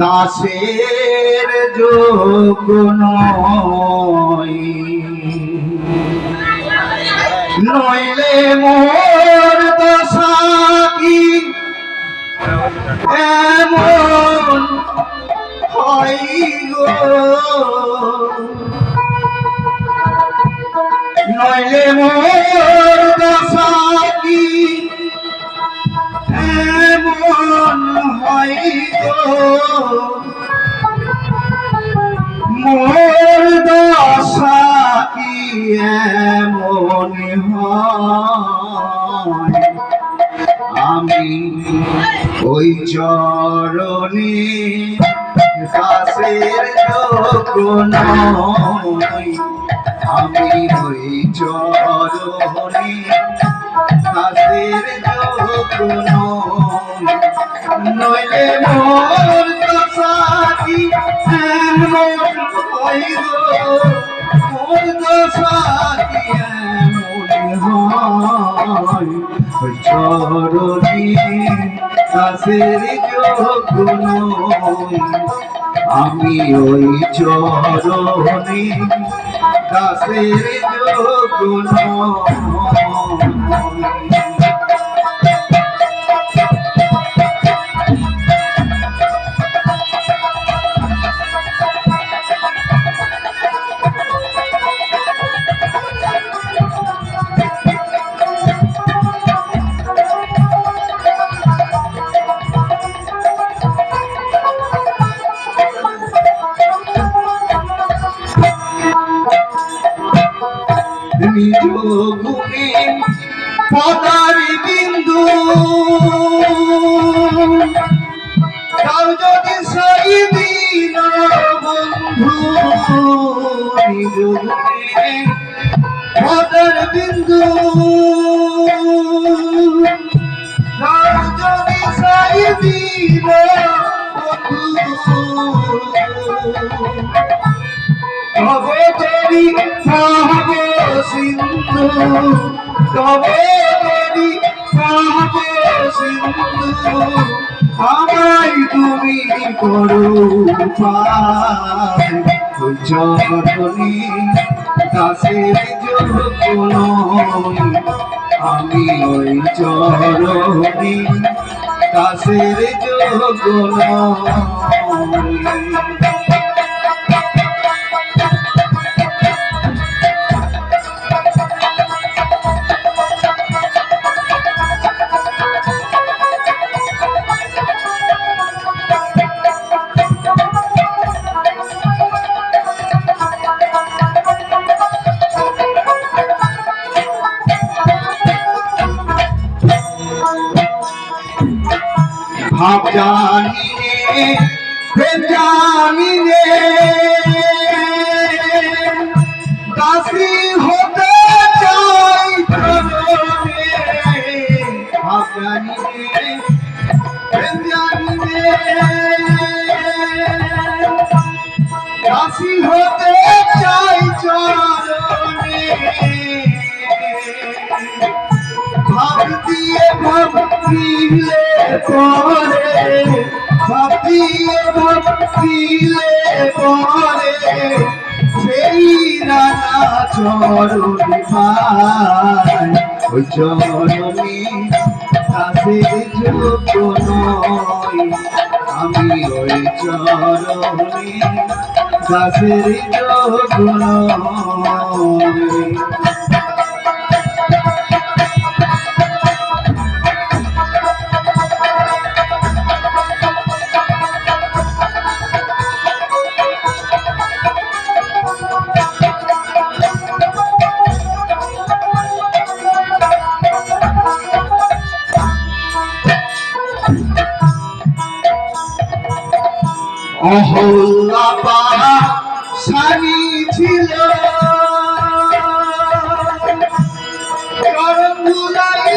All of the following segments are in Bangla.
দাসের যোগ নইলে মোর দশা কি? এমন হয় নইলে মোর মোর দশা কি হয়? আমি ওই চরণে দাসের নই। আমি ওই চরণে দাসের চরণে দাসের যোগ নই আমি ওই চরণে দাসের যোগ নই পদার বিন্দু। তাও যদি সাই দিন বন্ধু নিজ পদার বিন্দু। তাও যদি সাই দিন বন্ধু, তবে দেবী সাহাব সিন্ধু তবে সাহাব সিন্ধু আমায় তুমি করো জগনী দাসের যোগ আমি ওই চরণী দাসের যোগ ভাব জানি প্রেম জানি দাসী হতে চাই ভাব চাই ভাব দিলে পরে ভাব দিয়ে ভাব দিলে পরে, সেই রানা চরণে পায়। ওই চরণে কাছে যোগ নয়। আমি ওই চরণে দাসের যোগ নয়। অহল্লা পাড়া সারি ছিল করমুলাই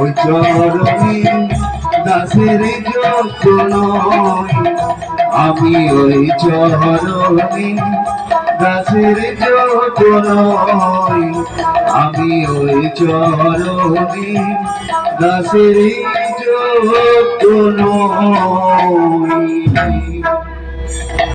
ওই চরণী দাসের যোগ্য নয় আমি ওই চরণী দাসের যোগ্য নয় আমি ওই চরণী দাসের যোগ্য নয়